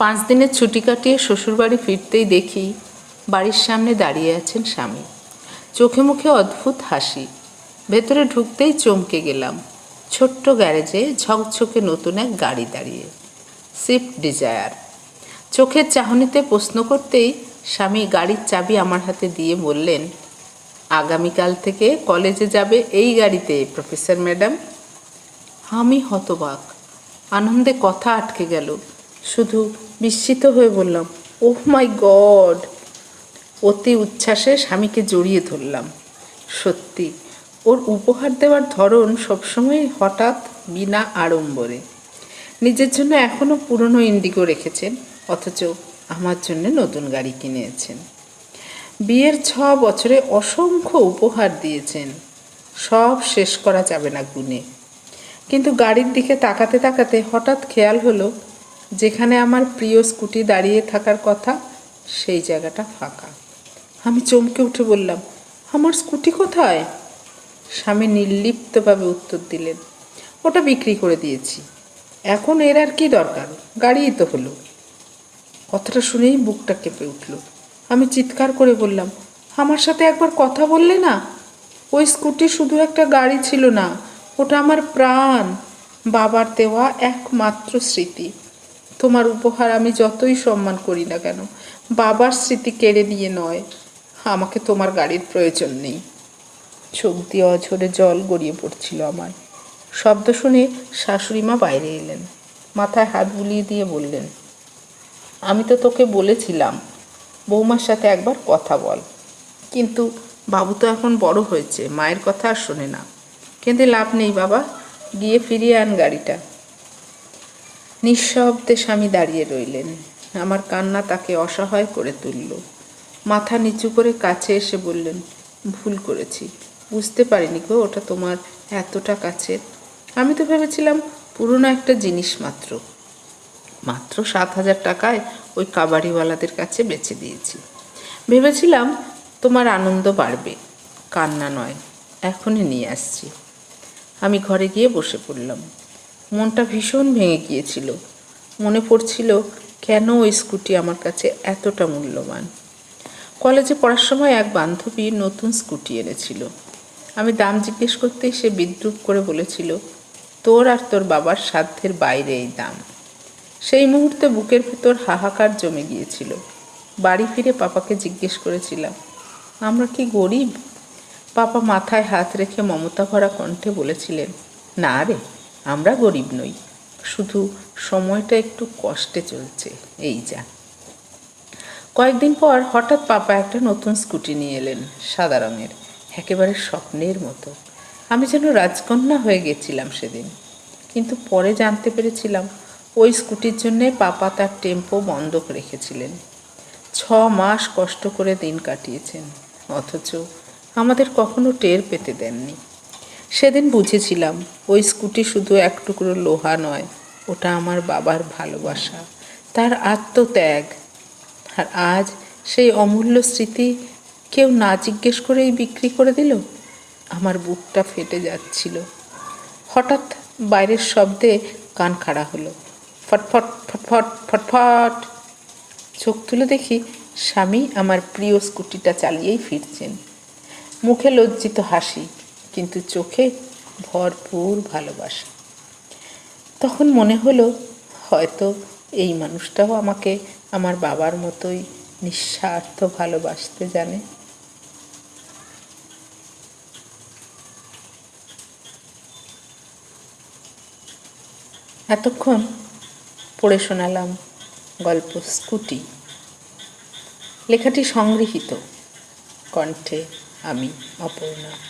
পাঁচ দিনের ছুটি কাটিয়ে শ্বশুরবাড়ি ফিরতেই দেখি বাড়ির সামনে দাঁড়িয়ে আছেন স্বামী। চোখে মুখে অদ্ভুত হাসি। ভেতরে ঢুকতেই চমকে গেলাম। ছোট্ট গ্যারেজে ঝকঝকে নতুন এক গাড়ি দাঁড়িয়ে। সুইফট ডিজায়ার চোখের চাহনিতে প্রশ্ন করতেই স্বামী গাড়ির চাবি আমার হাতে দিয়ে বললেন, আগামীকাল থেকে কলেজে যাবে এই গাড়িতে, প্রফেসর ম্যাডাম। আমি হতবাক। আনন্দে কথা আটকে গেল। শুধু বিস্মিত হয়ে বললাম, ওহ মাই গড! অতি উচ্ছ্বাসে স্বামীকে জড়িয়ে ধরলাম। সত্যি, ওর উপহার দেওয়ার ধরন সবসময় হঠাৎ বিনা আড়ম্বরে। নিজের জন্য এখনও পুরনো ইন্ডিগো রেখেছেন, অথচ আমার জন্য নতুন গাড়ি কিনেছেন। বিয়ের ছ বছরে অসংখ্য উপহার দিয়েছেন। সব শেষ করা যাবে না গুণে। কিন্তু গাড়ির দিকে তাকাতে তাকাতে হঠাৎ খেয়াল হলো যেখানে আমার প্রিয় স্কুটি দাঁড়িয়ে থাকার কথা, সেই জায়গাটা ফাঁকা। আমি চমকে উঠে বললাম, আমার স্কুটি কোথায়? স্বামী নির্লিপ্তভাবে উত্তর দিলেন, ওটা বিক্রি করে দিয়েছি। এখন এর আর কি দরকার? গাড়িই তো হলো। কথাটা শুনেই বুকটা কেঁপে উঠল। আমি চিৎকার করে বললাম, আমার সাথে একবার কথা বললে না? ওই স্কুটি শুধু একটা গাড়ি ছিল না, ওটা আমার প্রাণ। বাবার দেওয়া একমাত্র স্মৃতি। তোমার উপহার আমি যতই সম্মান করি না কেন, বাবার স্মৃতি কেড়ে নিয়ে নয়। আমাকে তোমার গাড়ির প্রয়োজন নেই। চোখ দিয়ে অঝরে জল গড়িয়ে পড়ছিল আমার। শব্দ শুনে শাশুড়ি মা বাইরে এলেন। মাথায় হাত বুলিয়ে দিয়ে বললেন, আমি তো তোকে বলেছিলাম, বৌমার সাথে একবার কথা বল। কিন্তু বাবু তো এখন বড় হয়েছে, মায়ের কথা আর শোনে না। কিন্তু লাভ নেই বাবা, গিয়ে ফিরিয়ে আন গাড়িটা। নিঃশব্দে স্বামী দাঁড়িয়ে রইলেন। আমার কান্না তাকে অসহায় করে তুলল। মাথা নিচু করে কাছে এসে বললেন, ভুল করেছি। বুঝতে পারিনি গো, ওটা তোমার এতটা কাছের। আমি তো ভেবেছিলাম পুরনো একটা জিনিস মাত্র। মাত্র সাত হাজার টাকায় ওই কাবাডিওয়ালাদের কাছে বেচে দিয়েছি। ভেবেছিলাম তোমার আনন্দ বাড়বে। কান্না নয়, এখনই নিয়ে আসছি। আমি ঘরে গিয়ে বসে পড়লাম। মনটা ভীষণ ভেঙে গিয়েছিল। মনে পড়ছিল, কেন ওই স্কুটি আমার কাছে এতটা মূল্যবান? কলেজে পড়ার সময় এক বান্ধবী নতুন স্কুটি এনেছিল। আমি দাম জিজ্ঞেস করতেই সে বিদ্রুপ করে বলেছিল, তোর আর তোর বাবার সাধ্যের বাইরে এই দাম। সেই মুহূর্তে বুকের ভেতর হাহাকার জমে গিয়েছিল। বাড়ি ফিরে পাপাকে জিজ্ঞেস করেছিলাম, আমরা কি গরিব? পাপা মাথায় হাত রেখে মমতা ভরা কণ্ঠে বলেছিলেন, না রে। আমরা গরিব নই, শুধু সময়টা একটু কষ্টে চলছে, এই যা। কয়েকদিন পর হঠাৎ পাপা একটা নতুন স্কুটি নিয়ে এলেন, সাদা রঙের, একেবারে স্বপ্নের মতো। আমি যেন রাজকন্যা হয়ে গেছিলাম সেদিন, কিন্তু পরে জানতে পেরেছিলাম ওই স্কুটির জন্যে পাপা তার টেম্পো বন্ধক রেখেছিলেন। ছ মাস কষ্ট করে দিন কাটিয়েছেন, অথচ আমাদের কখনো টের পেতে দেননি। সেদিন বুঝেছিলাম, ওই স্কুটি শুধু এক টুকরো লোহা নয়, ওটা আমার বাবার ভালোবাসা, তার আত্মত্যাগ। আর আজ সেই অমূল্য স্মৃতি কেউ না জিজ্ঞেস করেই বিক্রি করে দিল? আমার বুকটা ফেটে যাচ্ছিল। হঠাৎ বাইরের শব্দে কান খাড়া হলো। ফটফট ফটফট ফটফট চোখ তুলে দেখি স্বামী আমার প্রিয় স্কুটিটা চালিয়েই ফিরছেন। মুখে লজ্জিত হাসি কিন্তু চোখে ভরপুর ভালোবাসা। তখন মনে হলো, হয়তো এই মানুষটাও আমাকে আমার বাবার মতোই নিঃস্বার্থ ভালোবাসতে জানে। এতক্ষণ পড়ে শোনালাম গল্প স্কুটি। লেখাটি সংগৃহীত। কণ্ঠে আমি অপর্ণা।